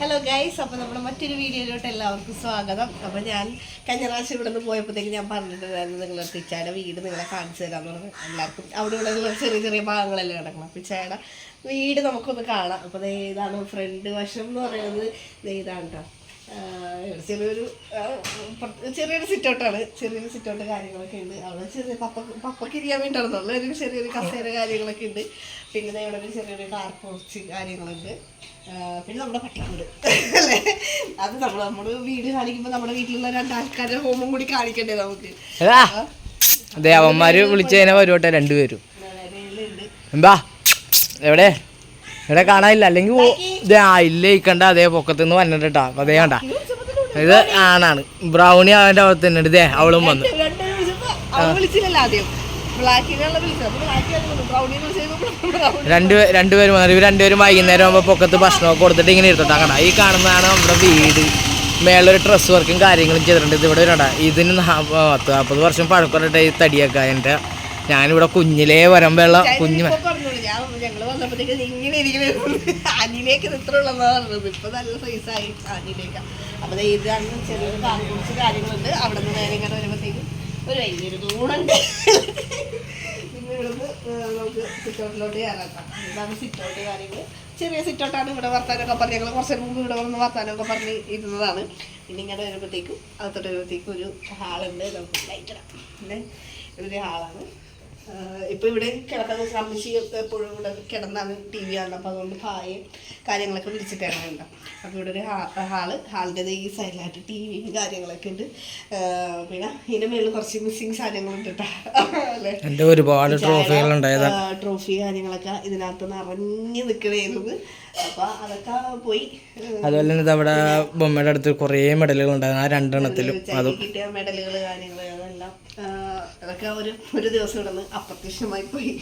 Hello guys അപ്പോൾ നമ്മുടെ മറ്റൊരു വീഡിയോയിലോട്ട് എല്ലാവർക്കും സ്വാഗതം. അപ്പോൾ ഞാൻ കഴിഞ്ഞ പ്രാവശ്യം ഇവിടെ നിന്ന് പോയപ്പോഴത്തേക്ക് ഞാൻ പറഞ്ഞിട്ടുണ്ടായിരുന്നു നിങ്ങളുടെ പിച്ചായുടെ വീട് നിങ്ങളെ കാണിച്ചു തരാമെന്ന് പറഞ്ഞു എല്ലാവർക്കും അവിടെ ഇവിടെ ഉള്ള ചെറിയ ചെറിയ ഭാഗങ്ങളെല്ലാം കിടക്കണം. പിച്ചായുടെ വീട് നമുക്കൊന്ന് കാണാം. അപ്പോൾ ഇതാണ് ഫ്രണ്ട് വശം എന്ന് പറയുന്നത്. ഇതാണ് കേട്ടോ ചെറിയൊരു ചെറിയൊരു സിറ്റൗട്ടാണ്. ചെറിയൊരു സിറ്റൗട്ട് കാര്യങ്ങളൊക്കെ ഉണ്ട്. അവിടെ ചെറിയ പപ്പ പപ്പയ്ക്ക് ഇരിക്കാൻ വേണ്ടിയിട്ടാണ് നല്ലൊരു ചെറിയൊരു കസേര കാര്യങ്ങളൊക്കെ ഉണ്ട്. പിന്നെ ഇവിടെ ഒരു ചെറിയൊരു കാർ പോർച്ച് കാര്യങ്ങളുണ്ട്. പിന്നെ നമ്മുടെ പട്ടിക്കൂട് അല്ലേ? അത് നമ്മൾ നമ്മുടെ വീട് കാണിക്കുമ്പോൾ നമ്മുടെ വീട്ടിലുള്ള രണ്ടാൾക്കാരുടെ ഹോമും കൂടി കാണിക്കണ്ടേ നമുക്ക്? അതെ അവന്മാര് വിളിച്ചതിനെ വരുവട്ടെ രണ്ടുപേരും. എന്താ എവിടെ? ഇവിടെ കാണാനില്ല. അല്ലെങ്കിൽ ഇല്ലേ ഇത് ആ ഇല്ല ഇക്കണ്ട അതേ പൊക്കത്തുനിന്ന് വന്നിട്ടാ അപ്പൊ അതേ കണ്ട. ഇത് ആണാണ്. ബ്രൗണി അവന്റെ അവിടെ തന്നെ ഇതേ അവളും വന്നു. രണ്ടു രണ്ടുപേരും വന്നു. ഇവർ രണ്ടുപേരും വൈകുന്നേരം ആകുമ്പോൾ പൊക്കത്ത് ഭക്ഷണമൊക്കെ കൊടുത്തിട്ട് ഇങ്ങനെ ഇരുത്തോട്ടാ കണ്ട. ഈ കാണുന്നതാണ് നമ്മുടെ വീട്. മേളൊരു ഡ്രസ് വർക്കും കാര്യങ്ങളും ചെയ്തിട്ടുണ്ട്. ഇത് ഇവിടെ ഇതിന് പത്ത് നാൽപ്പത് വർഷം പഴക്കം ഈ തടിയൊക്കെ ഞാനിവിടെ കുഞ്ഞിലേ വരുമ്പോഴുള്ള കുഞ്ഞു ചെറിയ സിറ്റോട്ടാണ് ഇവിടെ വർത്താനൊക്കെ പറഞ്ഞ്. ഞങ്ങൾ കുറച്ച് മുമ്പ് ഇവിടെ വന്ന് വർത്താനൊക്കെ പറഞ്ഞ് ഇരുന്നതാണ്. പിന്നെ ഇങ്ങനെ വരുമ്പോഴത്തേക്കും അകത്തോട്ട് വരുമ്പോഴത്തേക്കും ഒരു ഹാളുണ്ട്. നമുക്ക് ലൈറ്റ് ഇടാം. പിന്നെ ഇവിടെ ഹാളാണ്. ആഹ് ഇപ്പൊ ഇവിടെ കിടക്കുന്ന അമ്മച്ചി എപ്പോഴും ഇവിടെ കിടന്നാണ് ടി വി കാണുന്നത്. അപ്പോൾ അതുകൊണ്ട് ഭായ കാര്യങ്ങളൊക്കെ വിളിച്ചിട്ടുണ്ട് അപ്പൊ അപ്പോൾ ഇവിടെ ഒരു ഹാൾ ഹാളിന്റെ ഈ സൈഡിലായിട്ട് ടി വിയും കാര്യങ്ങളൊക്കെ ഉണ്ട്. പിന്നെ ഇതിന് മേളിൽ കുറച്ച് മിസ്സിങ് സാധനങ്ങളുണ്ട് കേട്ടോ. ഒരുപാട് ട്രോഫി കാര്യങ്ങളൊക്കെ ഇതിനകത്ത് നിറഞ്ഞു നിൽക്കണേരുന്നത് അപ്പോൾ അതൊക്കെ പോയി അതുപോലെ തന്നെ അവിടെ ബൊമ്മയുടെ അടുത്ത് കുറേ മെഡലുകൾ ഉണ്ടായിരുന്നു ആ രണ്ടെണ്ണത്തിലും മെഡലുകൾ കാര്യങ്ങൾ അതൊക്കെ ഒരു ഒരു ദിവസം ഇവിടെ അപ്രത്യക്ഷമായി പോയി.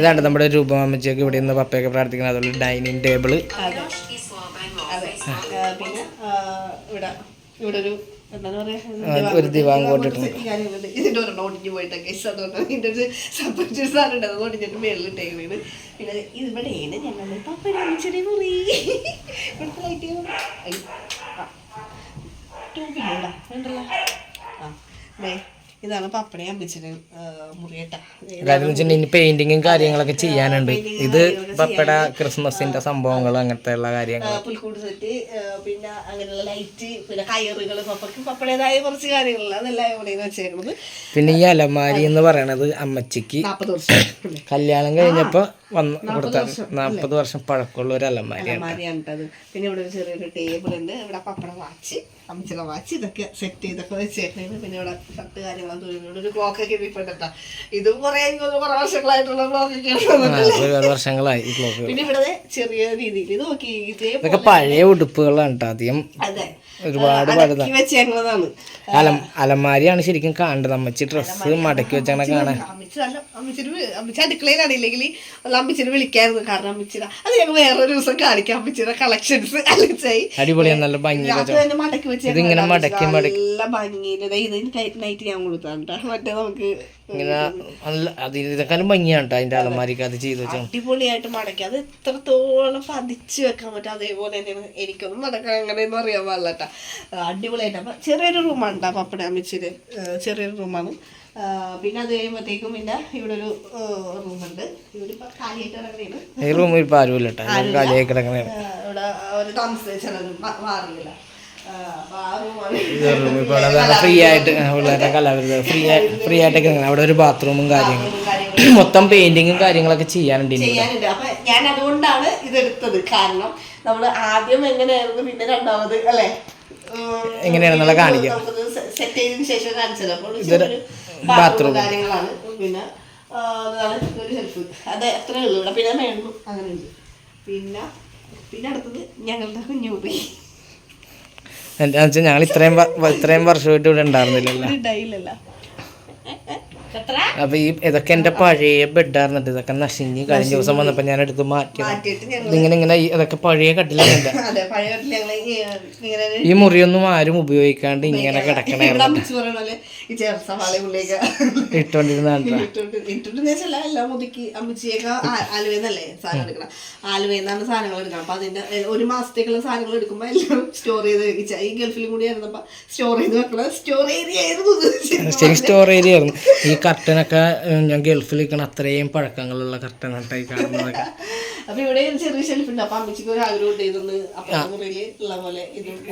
ഇതാണ് നമ്മുടെ രൂപം ഇവിടെ നിന്ന് പപ്പയൊക്കെ പ്രാർത്ഥിക്കുന്നത്. അതുപോലെ ഡൈനിങ് ടേബിൾ അതെ. പിന്നെ ഇവിടെ ഇവിടെ ഒരു ഒരു ദിവാൻ കൊണ്ടിട്ടുണ്ട്. ഇതിന്റെ ഒരെണ്ണം ഒടിഞ്ഞു പോയിട്ടൊക്കെ അതുകൊണ്ട് ഇതിന്റെ ഒരു സെപ്പറേറ്റ് സാധനം ഒടിഞ്ഞിട്ട് മേളിലിട്ടേക്കുന്നത് പിന്നെ ഇവിടെയാണ് ഞങ്ങൾ പപ്പയുടെ ചെറിയ മുറി. ഇവിടുത്തെ ലൈറ്റ് ട്യൂബില്ലടാ വേണ്ടല്ലോ. ഇതാണ് പപ്പടെ മുറിയട്ട. പെയിന്റിങ്ങും കാര്യങ്ങളൊക്കെ ചെയ്യാനുണ്ട്. ഇത് പപ്പട ക്രിസ്മസിന്റെ സംഭവങ്ങൾ അങ്ങനത്തെ ഉള്ള കാര്യങ്ങൾ പുൽക്കൂട് സെറ്റ് പിന്നെ അങ്ങനെയുള്ള ലൈറ്റ് പിന്നെ കയറുകൾ പപ്പക്ക് പപ്പടേതായ കുറച്ച് അതെല്ലാം ഇവിടെ വെച്ചേക്കുന്നത് പിന്നെ ഈ അലമാരി എന്ന് പറയണത് അമ്മച്ചിക്ക് കല്യാണം കഴിഞ്ഞപ്പോ വന്ന് നാൽപ്പത് വർഷം പഴക്കമുള്ള ഒരു അലമാരിയാണ് പിന്നെ ഇവിടെ ഒരു ചെറിയൊരു ടേബിൾ ഉണ്ട്. ഇവിടെ പപ്പട വാച്ച് അമ്മച്ചില വാച്ച്. ഇതൊക്കെ സെറ്റ് ചെയ്തൊക്കെ വെച്ചേക്കുന്നത് പിന്നെ ഇവിടെ തട്ട് കാര്യങ്ങളും ഇവിടെ ഒരു ക്ലോക്ക് ഒക്കെ ഇത് കുറേ കുറെ വർഷങ്ങളായിട്ടുള്ള ക്ലോക്ക് ആ, വർഷങ്ങളായി പിന്നെ ഇവിടെ ചെറിയ രീതിയിൽ ഇത് നോക്കി ഇതൊക്കെ പഴയ ഉടുപ്പുകളാണ് കേട്ടോ അധികം അതെ. ഒരുപാട് അടക്കി അല അലം അലമാരിയാണ് ശരിക്കും കാണേണ്ടത് അമ്മച്ചി ഡ്രസ്സ് മടക്കി വെച്ചാണ് കാണാൻ. അമ്മച്ചി അമ്മിച്ചിന് അടുക്കളയിലാണ് ഇല്ലെങ്കിൽ അമ്മിച്ചിന് വിളിക്കായിരുന്നു. കാരണം അമ്മിച്ചിയുടെ അത് ഞങ്ങൾ വേറൊരു ദിവസം കാണിക്കാം. അമ്മച്ചിയുടെ കളക്ഷൻസ് അലച്ചായി അടിപൊളിയാണ് നല്ല ഭംഗി മടക്കി വെച്ചാൽ ഇതിങ്ങനെ മടക്കി മടക്കി. നല്ല ഭംഗിയിൽ ഇത് നൈറ്റ് ഞാൻ കൊടുത്താണ് മറ്റേ നമുക്ക് ഇങ്ങനെ നല്ല അത് ഇതൊക്കെയാലും ഭംഗിയാണ് കേട്ടോ അതിന്റെ അലമാരിക്ക് അത് ചെയ്ത് വെച്ചാൽ അടിപൊളിയായിട്ട് മടക്കി. അത് എത്രത്തോളം പതിച്ചു വെക്കാൻ പറ്റും അതേപോലെ തന്നെയാണ്. എനിക്കൊന്നും മടക്കാൻ അങ്ങനെയൊന്നും അറിയാൻ പാടില്ല കേട്ടോ അടിപൊളിയായിട്ട്. അപ്പം ചെറിയൊരു റൂമാണ് കേട്ടോ പപ്പടെ അമ്മച്ചിയുടെ ചെറിയൊരു റൂമാണ്. പിന്നെ അത് കഴിയുമ്പോഴത്തേക്കും പിന്നെ ഇവിടെ ഒരു റൂമുണ്ട്. ഇവിടെ ഇപ്പൊ കാലിയായിട്ട് കിടക്കണേണ് ഈ റൂമിൽ ഇപ്പൊ ആരുമില്ല കേട്ടോ ഇവിടെ ഒരു താമസിച്ചത് മാറിയില്ല ഫ്രീ ആയിട്ട് പിള്ളേരുടെ ഫ്രീ ഫ്രീ ആയിട്ടൊക്കെ അവിടെ ഒരു ബാത്റൂമും കാര്യങ്ങളും. മൊത്തം പെയിന്റിങ്ങും കാര്യങ്ങളൊക്കെ ചെയ്യാനുണ്ട് അപ്പൊ ഞാൻ അതുകൊണ്ടാണ് ഇതെടുത്തത്. കാരണം നമ്മൾ ആദ്യം എങ്ങനെയായിരുന്നു പിന്നെ രണ്ടാമത് അല്ലെ? എങ്ങനെയാണെന്നുള്ള കാണിക്കാം. സെറ്റ് ചെയ്തതിനു ശേഷം കാണിച്ചത്. അപ്പോൾ. ബാത്റൂം കാര്യങ്ങളാണ്. പിന്നെ ഒരു ഹെൽപ്പ് അത് ഉള്ളൂ. പിന്നെ മേളും അങ്ങനെ ഉണ്ട് പിന്നെ പിന്നെ അടുത്തത് ഞങ്ങളുടെ കുഞ്ഞുമുറി എന്താ വെച്ചാൽ ഞങ്ങൾ ഇത്രയും ഇത്രയും വർഷമായിട്ട് ഇവിടെ ഉണ്ടായിരുന്നില്ലല്ലോ. അപ്പൊ ഈ ഇതൊക്കെ എന്റെ പഴയ ബെഡായിരുന്നിട്ട് ഇതൊക്കെ നശിഞ്ഞ് കഴിഞ്ഞ ദിവസം വന്നപ്പോ ഞാൻ എടുത്ത് മാറ്റി ഞങ്ങൾ ഇങ്ങനെ ഇതൊക്കെ പഴയ കട്ടിലുണ്ട് ഇങ്ങനെ ഈ മുറിയൊന്നും ആരും ഉപയോഗിക്കാണ്ട് ഇങ്ങനെ കിടക്കണേ ഇട്ടോണ്ടിരുന്ന സാധനങ്ങൾ എടുക്കണം. അപ്പൊ അതിന്റെ ഒരു മാസത്തേക്കുള്ള സാധനങ്ങൾ എടുക്കുമ്പോ എല്ലാം സ്റ്റോർ ചെയ്ത് ഈ ഗൾഫിലും കൂടി ആയിരുന്നപ്പോ സ്റ്റോർ ചെയ്ത് വെക്കണം സ്റ്റോർ ഏരിയ ആയിരുന്നു. സ്റ്റോർ ഏരിയ ആയിരുന്നു. ഈ കർട്ടനൊക്കെ ഞാൻ ഗൾഫിൽ നിൽക്കണ അത്രയും പഴക്കങ്ങളുള്ള കർട്ടനായിട്ടായി കാണുന്നതൊക്കെ. അപ്പൊ ഇവിടെ ഒരു ചെറിയ ഷെൽഫ് ഉണ്ട്. അപ്പൊ അമ്മച്ചിക്ക് ഒരു ആഗ്രഹം ഉണ്ട് ഇതൊന്ന് അപ്പുറത്തെ ഉള്ള പോലെ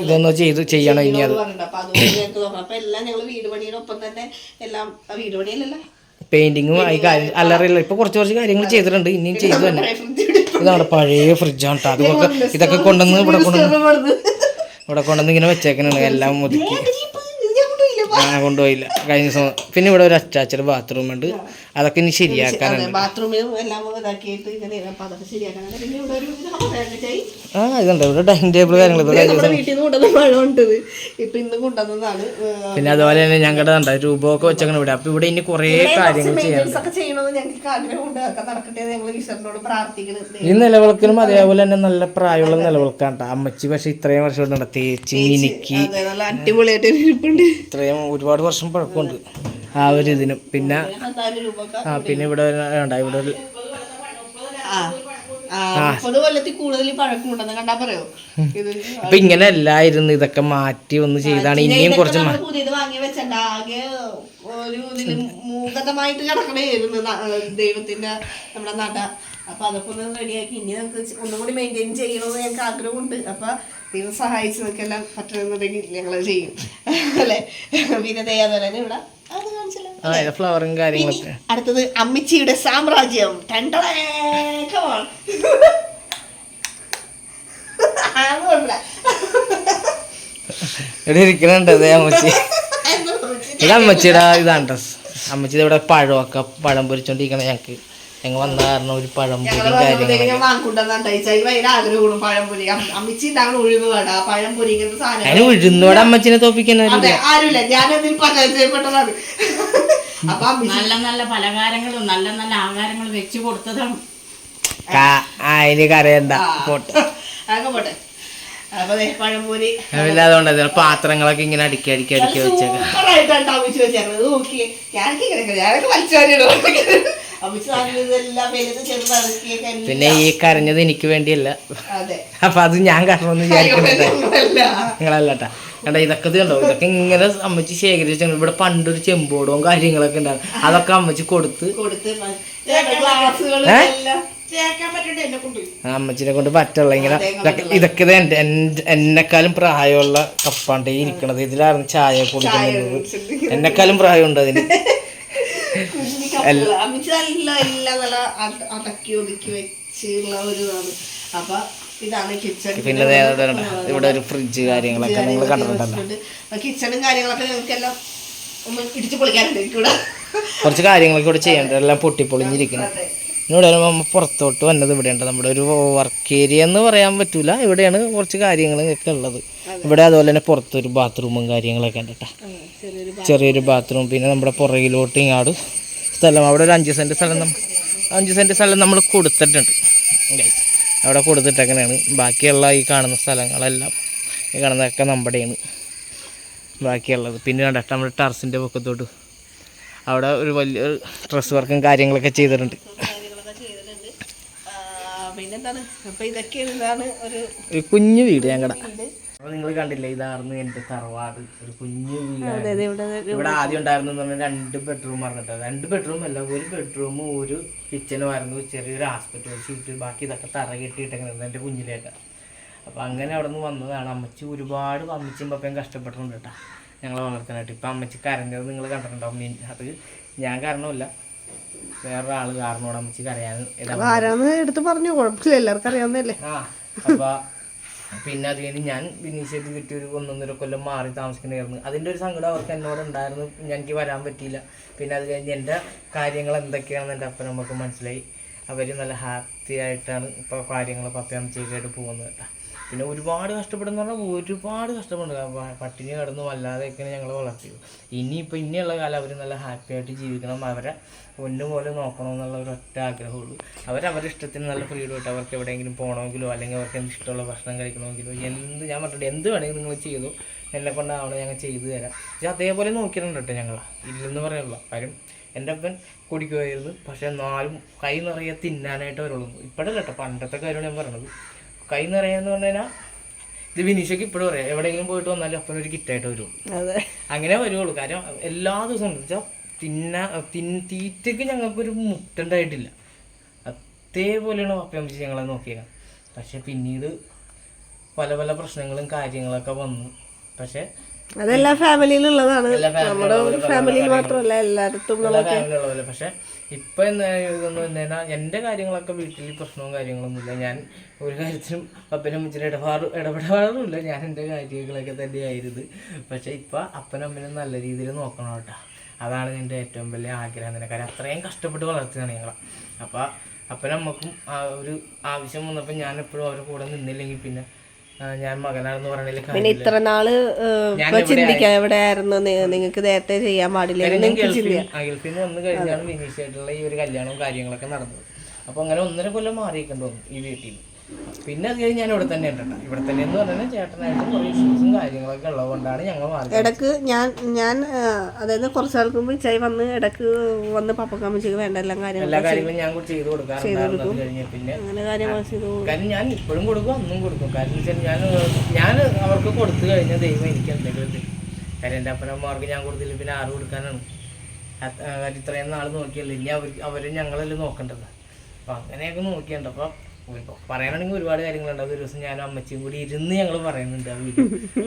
ഇതൊന്ന് ചെയ്ത് ചെയ്യണം ഇനി അത്. പറഞ്ഞിട്ടുണ്ട് അപ്പൊ അതുകൊണ്ട് ഞങ്ങൾക്ക് നോക്കണം അപ്പൊ എല്ലാം ഞങ്ങൾ വീട് പണിയുടെ ഒപ്പം തന്നെ എല്ലാം ആ, വീട് പണിയിലല്ല പെയിന്റിങ്ങും കാര്യം അല്ലറിയില്ല ഇപ്പൊ കുറച്ച് കുറച്ച് കാര്യങ്ങൾ ചെയ്തിട്ടുണ്ട്. ഇനിയും ചെയ്തു തന്നെ. ഇതാണ് ഇത് നമ്മുടെ പഴയ ഫ്രിഡ്ജാണ് കേട്ടോ അതൊക്കെ ഇതൊക്കെ കൊണ്ടുവന്ന് ഇവിടെ കൊണ്ടുവന്ന് ഇവിടെ കൊണ്ടുവന്ന് ഇങ്ങനെ വെച്ചേക്കണ എല്ലാം ഒതുക്കി. കൊണ്ടുപോയില്ല. കഴിഞ്ഞ ദിവസം പിന്നെ ഇവിടെ ഒരു അറ്റാച്ചഡ് ബാത്റൂം ഉണ്ട്. അതൊക്കെ ഇനി ശരിയാക്കാനുണ്ട് ആ ഇതുണ്ട്. ഇവിടെ ഡൈനിങ് ടേബിൾ കാര്യങ്ങൾ പിന്നെ അതുപോലെ തന്നെ ഞങ്ങളുടെ ഉണ്ട് രൂപമൊക്കെ വെച്ചങ്ങനെ ഇവിടെ. അപ്പൊ ഇവിടെ ഇനി കുറേ കാര്യങ്ങൾ ചെയ്യണം ഈ നിലവിളക്കിനും അതേപോലെ തന്നെ നല്ല പ്രായമുള്ള നിലവിളക്കാണ് അമ്മച്ചി പക്ഷെ ഇത്രയും വർഷം തേച്ച് മിനുക്കി. അടിപൊളിയായിട്ട് ഇത്രയും ഒരുപാട് വർഷം പഴക്കമുണ്ട്. ആ ഒരു ഇതിനും. പിന്നെ ആ പിന്നെ ഇവിടെ വേണ്ട ഇവിടെ ഒരു അപ്പൊ ഇങ്ങനെ അല്ലായിരുന്നു ഇതൊക്കെ മാറ്റി ഒന്ന് ചെയ്താണ്. ഇനിയും കുറച്ച് മൂകതമായിട്ട് കിടക്കണേയിരുന്നു ദൈവത്തിന്റെ നമ്മുടെ നട. അപ്പൊ അതൊക്കെ ഒന്ന് റെഡിയാക്കി ഇനി നമുക്ക് ഒന്നുകൂടി ഒന്നും കൂടി മെയിന്റെയിൻ ചെയ്യണമെന്ന് ഞങ്ങൾക്ക് ആഗ്രഹമുണ്ട്. അപ്പൊ ദൈവം സഹായിച്ച് നിൽക്കെല്ലാം പറ്റുന്നുണ്ടെങ്കിൽ ഞങ്ങൾ ചെയ്യും. അല്ലെ? ദേ അതുപോലെ തന്നെ ഇവിടെ അത് കാണിച്ചല്ലോ. ആ ഫ്ലവറും കാര്യങ്ങളൊക്കെ. അടുത്തത് അമ്മിച്ചിയുടെ സാമ്രാജ്യം. come on. ഇവിടെ ഇരിക്കണുണ്ട് അമ്മച്ചി? ഇത് അമ്മച്ചിയുടെ ഇതാണ് ഡ്രസ് അമ്മച്ചി ഇവിടെ പഴമൊക്കെ പഴം പൊരിച്ചോണ്ടിരിക്കണ ഞങ്ങക്ക്. ഞങ്ങൾ വന്ന കാരണം ഒരു പഴംപൊരി അതിന് ഉഴുന്നോടെ അമ്മച്ചിനെ തോപ്പിക്കുന്നവരില്ല നല്ല നല്ല പലഹാരങ്ങളും നല്ല നല്ല ആഹാരങ്ങളും വെച്ചു കൊടുത്തതാണ്. അതിന് കരയണ്ട. പോട്ടെ. അതുകൊണ്ട് പാത്രങ്ങളൊക്കെ ഇങ്ങനെ അടുക്കി അടുക്കി അടുക്കി വെച്ചേക്കാം. പിന്നെ ഈ കരഞ്ഞത് എനിക്ക് വേണ്ടിയല്ല. അപ്പൊ അത് ഞാൻ കരണമെന്ന് വിചാരിക്കുന്നുണ്ട് നിങ്ങളല്ലട്ടാ കണ്ട ഇതൊക്കെ ഇത് കണ്ടോ? ഇതൊക്കെ ഇങ്ങനെ അമ്മച്ചി ശേഖരിച്ചു ഇവിടെ പണ്ടൊരു ചെമ്പോടവും കാര്യങ്ങളൊക്കെ ഉണ്ടാകും അതൊക്കെ അമ്മച്ചി കൊടുത്ത്. അമ്മച്ചിനെ കൊണ്ട് പറ്റുള്ള ഇങ്ങനെ. ഇതൊക്കെ എന്റെ എന്നെക്കാളും പ്രായമുള്ള കപ്പാണ്ട് ഇരിക്കണത് ഇതിലായിരുന്നു ചായ കൊടുക്കുന്നത്. എന്നെക്കാളും പ്രായമുണ്ട് അതിന്. നല്ല എല്ലാം നല്ല അട- അടക്കി ഒതുക്കി വെച്ചുള്ള ഒരു ഇതാണ് അപ്പൊ ഇതാണ് കിച്ചൺ പിന്നെ ഇവിടെ ഒരു ഫ്രിഡ്ജ് കാര്യങ്ങളൊക്കെ നിങ്ങൾ കണ്ടിട്ടുണ്ടല്ലോ. കിച്ചണും കാര്യങ്ങളൊക്കെ ഞങ്ങൾക്കെല്ലാം ഒന്ന് ഇടിച്ചു പൊളിക്കാനുണ്ട് ഇവിടെ. കുറച്ച് കാര്യങ്ങളൊക്കെ ഇവിടെ ചെയ്യേണ്ടത് എല്ലാം പൊട്ടിപ്പൊളിഞ്ഞിരിക്കണം. ഇവിടെ നമ്മൾ പുറത്തോട്ട് വന്നത് ഇവിടെയുണ്ട്. നമ്മുടെ ഒരു വർക്ക് ഏരിയ എന്ന് പറയാൻ പറ്റൂല. ഇവിടെയാണ് കുറച്ച് കാര്യങ്ങളൊക്കെ ഉള്ളത്. ഇവിടെ അതുപോലെ തന്നെ പുറത്തൊരു ബാത്റൂമും കാര്യങ്ങളൊക്കെ ഉണ്ട് കേട്ടോ. ചെറിയൊരു ചെറിയൊരു ബാത്റൂം പിന്നെ നമ്മുടെ പുറകിലോട്ട് ഇങ്ങാട് സ്ഥലം. അവിടെ ഒരു അഞ്ച് സെന്റ് സ്ഥലം അഞ്ച് സെന്റ് സ്ഥലം നമ്മൾ കൊടുത്തിട്ടുണ്ട്. അവിടെ കൊടുത്തിട്ടൊക്കെയാണ് ബാക്കിയുള്ള ഈ കാണുന്ന സ്ഥലങ്ങളെല്ലാം ഈ കാണുന്നതൊക്കെ നമ്മുടെയാണ്. ബാക്കിയുള്ളത്. പിന്നെ കണ്ട നമ്മുടെ ടെറസിന്റെ പൊക്കത്തോട്ട് അവിടെ ഒരു വലിയ ഡ്രസ് വർക്കും കാര്യങ്ങളൊക്കെ ചെയ്തിട്ടുണ്ട്. പിന്നെന്താണ്? അപ്പൊ ഇതൊക്കെ ഒരു കുഞ്ഞു വീട് ഞങ്ങളുടെ വീട് അപ്പോൾ നിങ്ങൾ കണ്ടില്ലേ? ഇതായിരുന്നു എന്റെ തറവാട്. ഒരു കുഞ്ഞു വീട് ഇവിടെ ആദ്യം ഉണ്ടായിരുന്നു പറഞ്ഞാൽ രണ്ട് ബെഡ്റൂം പറഞ്ഞിട്ട് രണ്ട് ബെഡ്റൂം അല്ല ഒരു ബെഡ്റൂം ഒരു കിച്ചനും ആയിരുന്നു. ചെറിയൊരു ഹോസ്പിറ്റൽ ഷീറ്റ് ബാക്കി ഇതൊക്കെ തറ കെട്ടിയിട്ടൊക്കെ എന്റെ കുഞ്ഞിലേക്ക് അപ്പോൾ അങ്ങനെ അവിടെ നിന്ന് വന്നതാണ്. അമ്മച്ചി ഒരുപാട് അമ്മച്ചിയും പപ്പയും കഷ്ടപ്പെട്ടിട്ടുണ്ട് കേട്ടോ. ഞങ്ങളെ വളർത്താനായിട്ട്. ഇപ്പം അമ്മച്ചി കരഞ്ഞത് നിങ്ങൾ കണ്ടിട്ടുണ്ടാവും അത് ഞാൻ കാരണമല്ല വേറൊരാൾ കാരണമാണ് അമ്മച്ചി കരയാൻ എടുത്ത് പറഞ്ഞു. കുഴപ്പമില്ല. എല്ലാവർക്കും അറിയാവുന്നല്ലേ ആ അപ്പൊ പിന്നെ അത് കഴിഞ്ഞ് ഞാൻ വിനീഷേറ്റ് കിട്ടി ഒരു ഒന്നൊന്നര കൊല്ലം മാറി താമസിക്കണമായിരുന്നു അതിന്റെ ഒരു സങ്കടം അവർക്ക് എന്നോട് ഉണ്ടായിരുന്നു. എനിക്ക് വരാൻ പറ്റിയില്ല. പിന്നെ അത് കഴിഞ്ഞ് എന്റെ കാര്യങ്ങൾ എന്തൊക്കെയാണെന്ന് എന്റെ അപ്പനമ്മക്ക് മനസ്സിലായി. അവർ നല്ല ഹാപ്പി ആയിട്ടാണ് ഇപ്പോൾ കാര്യങ്ങൾ പത്താം ആയിട്ട് പോകുന്നത് കേട്ടോ. പിന്നെ ഒരുപാട് കഷ്ടപ്പെടുന്ന പറഞ്ഞാൽ ഒരുപാട് കഷ്ടപ്പെടുന്നുണ്ട്. പ- പട്ടിണി കിടന്ന് വല്ലാതെയൊക്കെയാണ് ഞങ്ങൾ വളർത്തിയത് ഇനിയിപ്പോൾ ഇനിയുള്ള കാലം അവർ നല്ല ഹാപ്പി ആയിട്ട് ജീവിക്കണം. അവരെ ഒന്നു പോലെ നോക്കണം എന്നുള്ള ഒരു ഒറ്റ ആഗ്രഹമുള്ളൂ അവരവരുടെ ഇഷ്ടത്തിന് നല്ല ഫ്രീഡം ആയിട്ട് അവർക്ക് എവിടെയെങ്കിലും പോകണമെങ്കിലോ അല്ലെങ്കിൽ അവർക്ക് എന്ത് ഇഷ്ടമുള്ള ഭക്ഷണം കഴിക്കണമെങ്കിലോ എന്ത് ഞാൻ പറഞ്ഞിട്ട് എന്ത് വേണമെങ്കിലും നിങ്ങൾ ചെയ്തു. എന്നെ കൊണ്ടാവണം ഞങ്ങൾ ചെയ്തു തരാം. പക്ഷെ അതേപോലെ നോക്കിയിട്ടുണ്ട് കേട്ടോ ഞങ്ങൾ ഇല്ലെന്ന് പറയുള്ള കാര്യം എന്റെ അപ്പൻ കുടിക്കുമായിരുന്നു. പക്ഷേ നാലും കൈ നിറയെ തിന്നാനായിട്ട് വരുള്ളൂ. ഇപ്പോഴല്ല കേട്ടോ. പണ്ടത്തെ കാര്യമാണ് ഞാൻ പറഞ്ഞത്. കൈ നിറയെന്ന് പറഞ്ഞു കഴിഞ്ഞാൽ ഇത് വിനീഷയ്ക്ക് ഇപ്പോഴും പറയാം എവിടെയെങ്കിലും പോയിട്ട് വന്നാലും അപ്പം ഒരു കിറ്റായിട്ട് വരും. അതെ. അങ്ങനെ വരുള്ളൂ. കാര്യം എല്ലാ ദിവസവും വെച്ചാൽ തിന്ന തിൻ തീറ്റയ്ക്ക് ഞങ്ങൾക്കൊരു മുട്ടുണ്ടായിട്ടില്ല. അതേപോലെയാണ് പപ്പയമ്മച്ചി ഞങ്ങളെ നോക്കിയത് പക്ഷെ പിന്നീട് പല പല പ്രശ്നങ്ങളും കാര്യങ്ങളൊക്കെ വന്നു. പക്ഷെ അതെല്ലാ ഫാമിലിയിലുള്ളതാണ്. നമ്മുടെ ഫാമിലിയിൽ മാത്രമല്ല എല്ലായിടത്തും പക്ഷേ ഇപ്പൊ എന്താ ഇതെന്ന് പറഞ്ഞാൽ എന്റെ കാര്യങ്ങളൊക്കെ വീട്ടിൽ പ്രശ്നവും കാര്യങ്ങളൊന്നുമില്ല. ഞാൻ ഒരു കാര്യത്തിനും അപ്പനും അമ്മച്ചിനും ഇടപാട് ഇടപെടാറുമില്ല. ഞാൻ എന്റെ കാര്യങ്ങളൊക്കെ തന്നെയായിരുന്നു. പക്ഷെ ഇപ്പൊ അപ്പനും അമ്മനും നല്ല രീതിയിൽ നോക്കണം കേട്ടോ. അതാണ് എന്റെ ഏറ്റവും വലിയ ആഗ്രഹം തന്നെ കാര്യം അത്രയും കഷ്ടപ്പെട്ട് വളർത്തിയതാണ് ഞങ്ങളെ. അപ്പൊ അപ്പനമ്മക്കും ആ ഒരു ആവശ്യം വന്നപ്പോൾ ഞാൻ എപ്പോഴും അവരുടെ കൂടെ നിന്നില്ലെങ്കിൽ പിന്നെ ഞാൻ മകനാണെന്ന് പറഞ്ഞതിൽ പിന്നെ ഇത്ര നാൾ ചിന്തിക്കാൻ എവിടെ ആയിരുന്നു നിങ്ങക്ക് നിങ്ങൾക്ക് നേരത്തെ ചെയ്യാൻ പാടില്ല. നിങ്ങൾക്ക് ഗൾഫിൽ നിന്ന് വന്നു കഴിഞ്ഞാണ് വിനീഷ് ഈ ഒരു കല്യാണവും കാര്യങ്ങളൊക്കെ നടന്നത്. അപ്പൊ അങ്ങനെ ഒന്നര കൊല്ലം മാറിയിട്ടുണ്ടോ വന്നു ഈ വീട്ടിൽ നിന്ന്. പിന്നെ അത് കഴിഞ്ഞ് ഞാൻ ഇവിടെ തന്നെ ഇട്ടാ ഇവിടെ തന്നെ എന്ന് പറഞ്ഞാൽ ചേട്ടനായിട്ടും കുറേ ഇഷ്യൂസും കാര്യങ്ങളൊക്കെ ഉള്ളതുകൊണ്ടാണ് ഞങ്ങൾ മാറി ഇടയ്ക്ക് ഞാൻ ഞാൻ അതായത് കുറച്ച് നാൾക്ക് മുമ്പ് വന്ന് ഇടയ്ക്ക് വന്ന് പപ്പക്കമ്മച്ചിക്ക് വേണ്ട എല്ലാം എല്ലാ കാര്യങ്ങളും ഞാൻ കൂടി ചെയ്ത് കൊടുക്കാറുണ്ടായിരുന്നു അത് കഴിഞ്ഞ് പിന്നെ. അങ്ങനെ കാര്യങ്ങൾ ചെയ്തു കാര്യം ഞാൻ ഇപ്പോഴും കൊടുക്കും അന്നും കൊടുക്കും. കാരണം വെച്ചാൽ ഞാൻ ഞാൻ അവർക്ക് കൊടുത്തു കഴിഞ്ഞാൽ ദൈവം എനിക്ക് എന്തെങ്കിലും തരും കാര്യം എന്റെ അപ്പനമ്മമാർക്ക് ഞാൻ കൊടുത്തില്ല പിന്നെ ആറ് കൊടുക്കാനാണ്. അത് ആ, കാര്യം ഇത്രയും നാൾ നോക്കിയല്ലോ ഇനി അവർ അവരും ഞങ്ങളല്ലേ നോക്കേണ്ടത്. അപ്പം അങ്ങനെയൊക്കെ നോക്കിയുണ്ട് അപ്പം പറയാനാണെങ്കിൽ ഒരുപാട് കാര്യങ്ങളുണ്ട്. അത് ഒരു ദിവസം ഞാനും അമ്മച്ചിയും കൂടി ഇരുന്ന് ഞങ്ങൾ പറയുന്നുണ്ട് ആ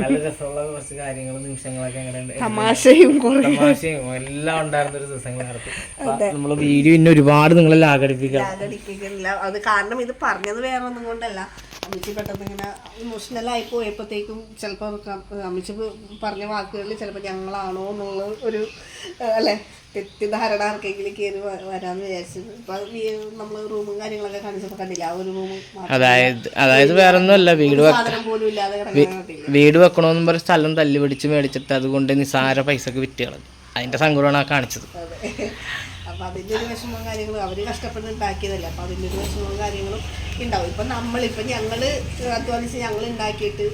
നല്ല രസമുള്ള കുറച്ച് കാര്യങ്ങളും നിമിഷങ്ങളൊക്കെ അങ്ങനെ തമാശയും തമാശയും എല്ലാം ഉണ്ടായിരുന്ന ഒരു ദിവസങ്ങളായിരുന്നു നമ്മൾ വീഡിയോ ഇന്നെ ഒരുപാട് നിങ്ങളെ ലാഘടിപ്പിക്കാം ലാഗടിക്കില്ല അത് കാരണം ഇത് പറഞ്ഞത് വേറെ ഒന്നും കൊണ്ടല്ല. അമ്മച്ചി പെട്ടെന്ന് ഇങ്ങനെ ഇമോഷണൽ ആയി പോയപ്പോഴത്തേക്കും ചിലപ്പോൾ അമ്മച്ചി പറഞ്ഞ വാക്കുകളിൽ ചിലപ്പോൾ ഞങ്ങളാണോ എന്നുള്ള ഒരു അല്ലെ? തെറ്റിദ്ധാരണ ആർക്കെങ്കിലും കയറി വരാന്ന് വിചാരിച്ചു ഇപ്പൊ നമ്മൾ റൂമും കാര്യങ്ങളൊക്കെ കാണിച്ചപ്പോൾ കണ്ടില്ല? ആ ഒരു റൂം അതായത് അതായത് വേറെ ഒന്നുമല്ല വീട് പോലും ഇല്ലാതെ വീട് വെക്കണമെന്നും പറഞ്ഞ സ്ഥലം തല്ലി പിടിച്ച് മേടിച്ചിട്ട് അതുകൊണ്ട് നിസാര പൈസക്ക് വിറ്റ് കളഞ്ഞു അതിന്റെ സങ്കടമാണ് ആ കാണിച്ചത്. അപ്പൊ അതിന്റെ ഒരു വിഷമവും കാര്യങ്ങളും അവർ കഷ്ടപ്പെട്ട് ഉണ്ടാക്കിയതല്ലേ? അപ്പൊ അതിന്റെ ഒരു വിഷമവും കാര്യങ്ങളും ഉണ്ടാവും. ഇപ്പൊ നമ്മളിപ്പൊ ഞങ്ങൾ അധ്വാനിച്ച് ഞങ്ങൾ ഉണ്ടാക്കിയിട്ട്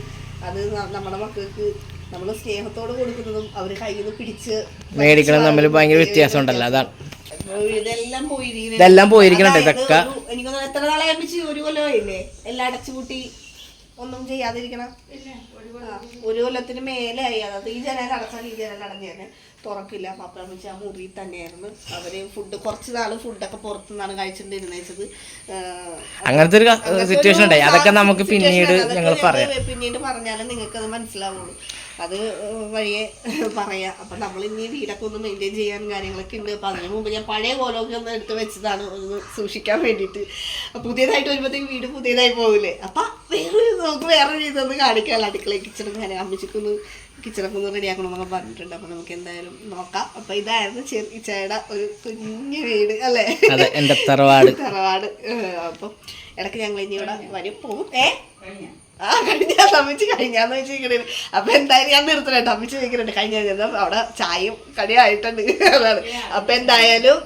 അത് നമ്മുടെ മക്കൾക്ക് നമ്മൾ സ്നേഹത്തോട് കൊടുക്കുന്നതും അവർ കയ്യിൽ നിന്ന് പിടിച്ച് മേടിക്കണം തമ്മിൽ ഭയങ്കര വ്യത്യാസം ഉണ്ടല്ലോ അതാണ്. ഇതെല്ലാം പോയിരിക്കുന്നത് ഇതെല്ലാം പോയിരിക്കണുണ്ട് ഇതൊക്കെ. എനിക്ക് തോന്നുന്നു എത്ര നാളെ ആരംഭിച്ച് ഒരു കൊല്ലമായില്ലേ എല്ലാം അടച്ചുപൂട്ടി ഒന്നും ചെയ്യാതിരിക്കണം. ഒരു കൊല്ലത്തിന് മേലെ ആയി അതായത് ഈ ജനൽ അടച്ചാൽ ഈ ജനൽ അടഞ്ഞു തന്നെ തുറക്കില്ല. പപ്പ വെച്ച് ആ മുറിയിൽ തന്നെയായിരുന്നു. അവർ ഫുഡ് കുറച്ച് നാൾ ഫുഡൊക്കെ പുറത്തുനിന്നാണ് കഴിച്ചിട്ടുണ്ടിരുന്നത് അങ്ങനത്തെ ഒരു സിറ്റുവേഷൻ ഉണ്ടായി. അതൊക്കെ നമുക്ക് പിന്നീട് ഞങ്ങൾ പറയാം. പിന്നീട് പറഞ്ഞാലും നിങ്ങൾക്ക് അത് മനസ്സിലാവുള്ളൂ. അത് വഴിയെ പറയാം. അപ്പൊ നമ്മൾ ഇനി വീടൊക്കെ ഒന്ന് മെയിന്റെയിൻ ചെയ്യാൻ കാര്യങ്ങളൊക്കെ ഉണ്ട്. അപ്പൊ അതിനു മുമ്പ് ഞാൻ പഴയ കോലമൊക്കെ ഒന്ന് എടുത്ത് വെച്ചതാണ്. ഒന്ന് സൂക്ഷിക്കാൻ വേണ്ടിയിട്ട്. പുതിയതായിട്ട് വരുമ്പോഴത്തേക്ക് വീട് പുതിയതായി പോകില്ലേ അപ്പൊ വേറെ നമുക്ക് വേറെ രീതി ഒന്ന് കാണിക്കാമല്ലോ അടുക്കള കിച്ചണും കാര്യം അമ്മച്ചിക്കൊന്ന് കിച്ചണൊക്കെ ഒന്ന് റെഡി ആക്കണമെന്നൊക്കെ പറഞ്ഞിട്ടുണ്ട്. അപ്പൊ നമുക്ക് എന്തായാലും നോക്കാം. അപ്പൊ ഇതായിരുന്നു ചെറിയ ചേട ഒരു കുഞ്ഞു വീട് അല്ലേ? അതെ എന്റെ തറവാട്. തറവാട്. അപ്പൊ ഇടയ്ക്ക് ഞങ്ങൾ ഇനി ഇവിടെ വരും. പോകും ഏ? ആ കഴിഞ്ഞ? തമ്മിച്ച് കഴിഞ്ഞാന്ന് വെച്ചിരിക്കണേ അപ്പൊ എന്തായാലും ഞാൻ നിർത്തണേ തമ്മിച്ച് വെക്കുന്നുണ്ട് കഴിഞ്ഞ കഴിഞ്ഞാൽ അവിടെ ചായയും കടിയായിട്ടുണ്ട് അതാണ്. അപ്പൊ എന്തായാലും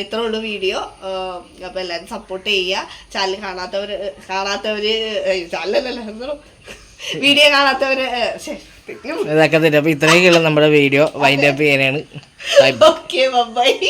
ഇത്ര ഇത്രേ ഉള്ളൂ വീഡിയോ. അപ്പൊ എല്ലാവരും സപ്പോർട്ട് ചെയ്യുക. ചാനൽ കാണാത്തവര് കാണാത്തവര് ചാനലല്ലല്ലോ എന്തോ. വീഡിയോ കാണാത്തവര്. ഇതൊക്കെ തരും അപ്പൊ ഇത്രയൊക്കെയുള്ള നമ്മുടെ വീഡിയോ വൈൻഡപ്പ് ചെയ്യാനാണ്. Okay bye